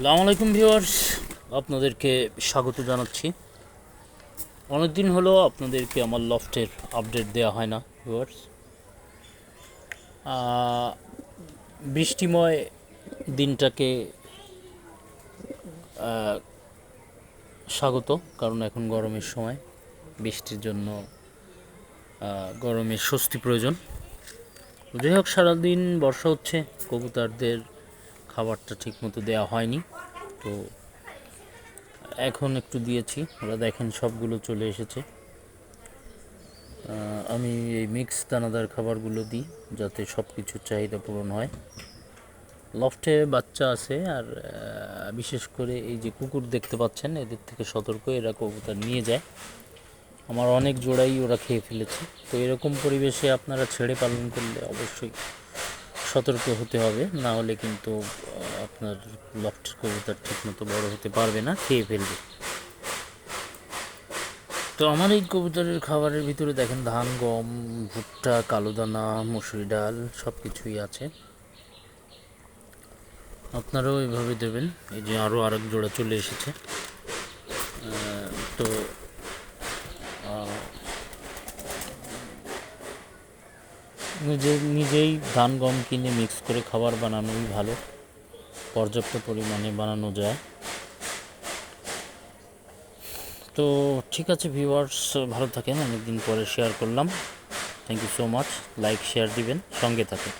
আসসালামু আলাইকুম ভিউয়ার্স। আপনাদেরকে স্বাগত জানাচ্ছি। অনেক দিন হলো আপনাদেরকে আমার লফটের আপডেট দেওয়া হয় না ভিউয়ার্স। বৃষ্টিময় দিনটাকে স্বাগত, কারণ এখন গরমের সময়। বৃষ্টির জন্য গরমের স্বস্তি প্রয়োজন। যাই হোক, সারাদিন বর্ষা হচ্ছে, কবুতরদের খাবারটা ঠিকমতো দেওয়া হয়নি। তো এখন একটু দিয়েছি। ওরা দেখেন সবগুলো চলে এসেছে। আমি এই মিক্স দানাদার খাবারগুলো দিই যাতে সব কিছুর চাহিদা পূরণ হয়। লফটে বাচ্চা আছে আর বিশেষ করে এই যে কুকুর দেখতে পাচ্ছেন, এদের থেকে সতর্ক, এরা কবুতর নিয়ে যায়। আমার অনেক জোড়াই ওরা খেয়ে ফেলেছে। তো এরকম পরিবেশে আপনারা ছেড়ে পালন করলে অবশ্যই সতর্ক হতে হবে। না হলে কিন্তু আপনার লফটের কবুতর ঠিকমতো বড় হতে পারবে না, খেয়ে ফেলবে। তো আমার এই কবুতরের খাবারের ভিতরে দেখেন, ধান, গম, ভুট্টা কালো দানা মুসুরি ডাল সব কিছুই আছে। আপনারাও এভাবে দেবেন। এই যে আরও আরেক জোড়া চলে এসেছে। তো নিজে, নিজেই ধান, গম কিনে মিক্স করে খাবার বানানোই ভালো। পর্যাপ্ত পরিমাণে বানানো যায়। তো ঠিক আছে ভিউয়ার্স ভালো থাকেন, অনেকদিন পরে শেয়ার করলাম। Thank you so much like share দিবেন, সঙ্গে থাকেন।